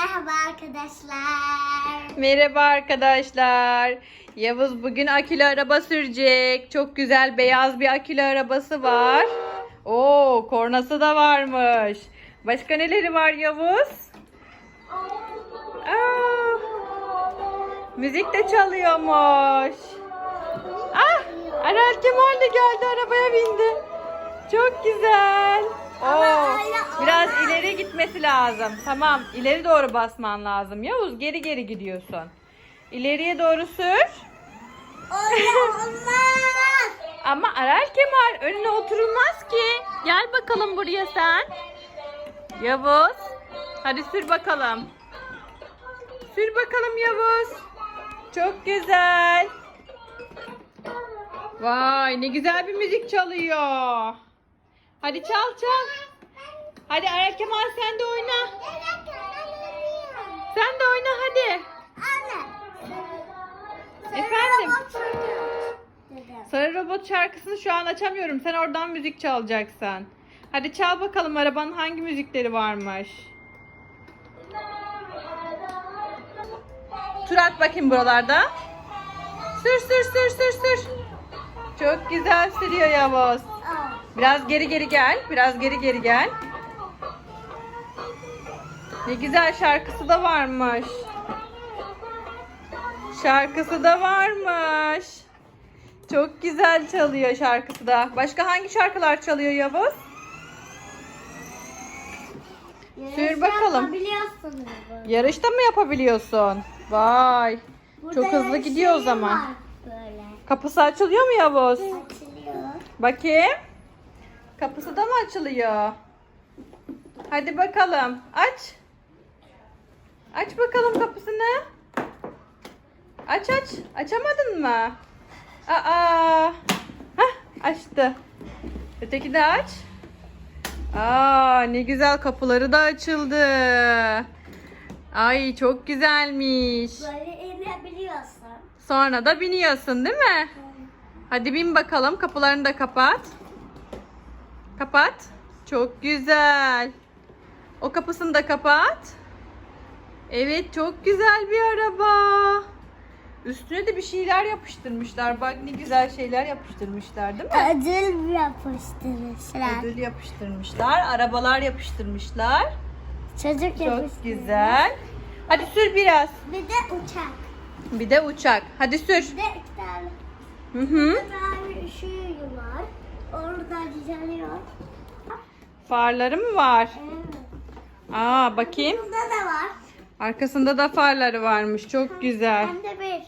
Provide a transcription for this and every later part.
Merhaba arkadaşlar. Merhaba arkadaşlar. Yavuz bugün akülü araba sürecek. Çok güzel beyaz bir akülü arabası var. Oo, kornası da varmış. Başka neleri var Yavuz? Aa, müzik de çalıyormuş. Ah, Aral Kemal de geldi arabaya bindi. Çok güzel. Oo, biraz ileri gitmesi lazım. Tamam, ileri doğru basman lazım. Yavuz geri geri gidiyorsun. İleriye doğru sür. Ama Aral Kemal önüne oturulmaz ki. Gel bakalım buraya sen. Yavuz. Hadi sür bakalım. Sür bakalım Yavuz. Çok güzel. Vay ne güzel bir müzik çalıyor. Hadi çal çal. Hadi Aral Kemal sen de oyna. Sen de oyna hadi. Efendim? Sarı Robot şarkısını şu an açamıyorum. Sen oradan müzik çalacaksın. Hadi çal bakalım arabanın hangi müzikleri varmış. Tur at bakayım buralarda. Sür sür sür sür sür. Çok güzel sürüyor Yavuz. Biraz geri geri gel. Biraz geri geri gel. Ne güzel şarkısı da varmış. Şarkısı da varmış. Çok güzel çalıyor şarkısı da. Başka hangi şarkılar çalıyor Yavuz? Sür bakalım. Yarışta mı yapabiliyorsun? Vay. Burada Çok hızlı gidiyor o zaman. Kapısı açılıyor mu Yavuz? Açılıyor. Bakayım. Kapısı da mı açılıyor? Hadi bakalım. Aç. Aç bakalım kapısını. Aç aç. Açamadın mı? Aa. Hah, açtı. Öteki de aç. Aa, ne güzel kapıları da açıldı. Ay çok güzelmiş. Böyle inebiliyorsun. Sonra da biniyorsun değil mi? Hadi bin bakalım. Kapılarını da kapat. Kapat. Çok güzel. O kapısını da kapat. Evet çok güzel bir araba. Üstüne de bir şeyler yapıştırmışlar. Bak ne güzel şeyler yapıştırmışlar değil mi? Ödül yapıştırmışlar. Ödül yapıştırmışlar. Arabalar yapıştırmışlar. Çocuk Çok güzel. Hadi sür biraz. Bir de uçak. Bir de uçak. Hadi sür. Bir de iki tane. Hı hı. Bir ışığı var. Orada düzeliyor. Farları mı var? Evet. Aa bakayım. Burada da var. Arkasında da farları varmış. Çok güzel. Hem de bir.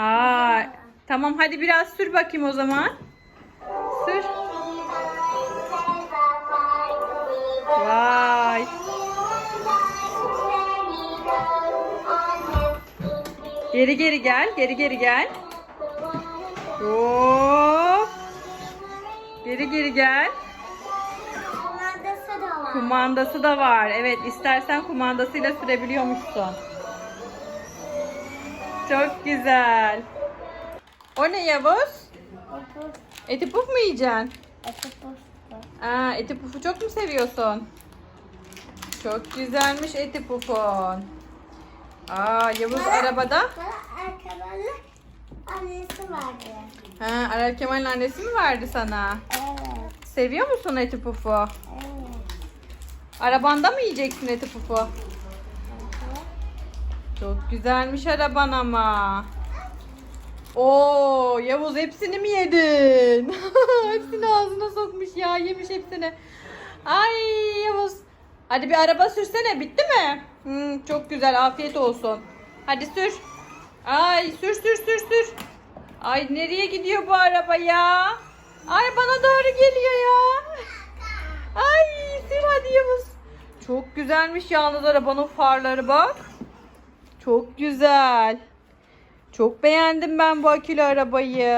Aa, tamam hadi biraz sür bakayım o zaman. Sür. Vay. Geri geri gel. Geri geri gel. Hop. Geri geri gel. Kumandası da var. Kumandası da var. Evet istersen kumandasıyla sürebiliyormuşsun. Çok güzel. O ne Yavuz? Eti puf mu yiyeceksin? Otuz. Aa, eti pufu çok mu seviyorsun? Çok güzelmiş eti pufun. Aa, Yavuz arabada. Bana arkabalı annesi vardı. Ha, Aral Kemal'in annesi mi verdi sana? Evet. Seviyor musun eti pufu? Evet. Arabanda mı yiyeceksin eti pufu? Çok güzelmiş araban ama. Oo, Yavuz hepsini mi yedin? hepsini ağzına sokmuş ya, yemiş hepsini. Ay Yavuz. Hadi bir araba sürsene, bitti mi? Hmm, çok güzel, afiyet olsun. Hadi sür. Ay sür sür sür sür. Ay nereye gidiyor bu araba ya? Ay bana doğru geliyor ya. Ay sür hadi Yavuz. Çok güzelmiş yalnız arabanın farları bak. Çok güzel. Çok beğendim ben bu akülü arabayı.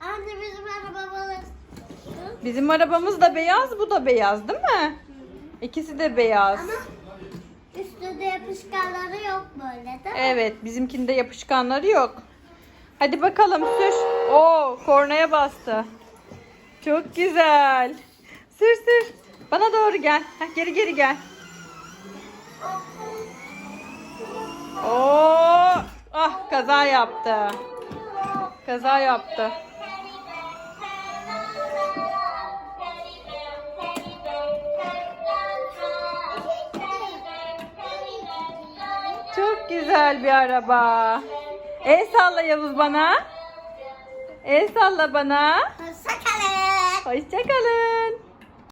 Anne bizim arabamız. Bizim arabamız da beyaz, bu da beyaz değil mi? İkisi de beyaz. Ama Üstünde yapışkanları yok böyle değil mi? Evet bizimkinde yapışkanları yok. Hadi bakalım sür. Oo kornaya bastı. Çok güzel. Sür sür. Bana doğru gel. Heh, geri geri gel. Oo, ah kaza yaptı. Kaza yaptı. Çok güzel bir araba. El salla Yavuz bana. El salla bana. Sakalım. Hoşçakalın.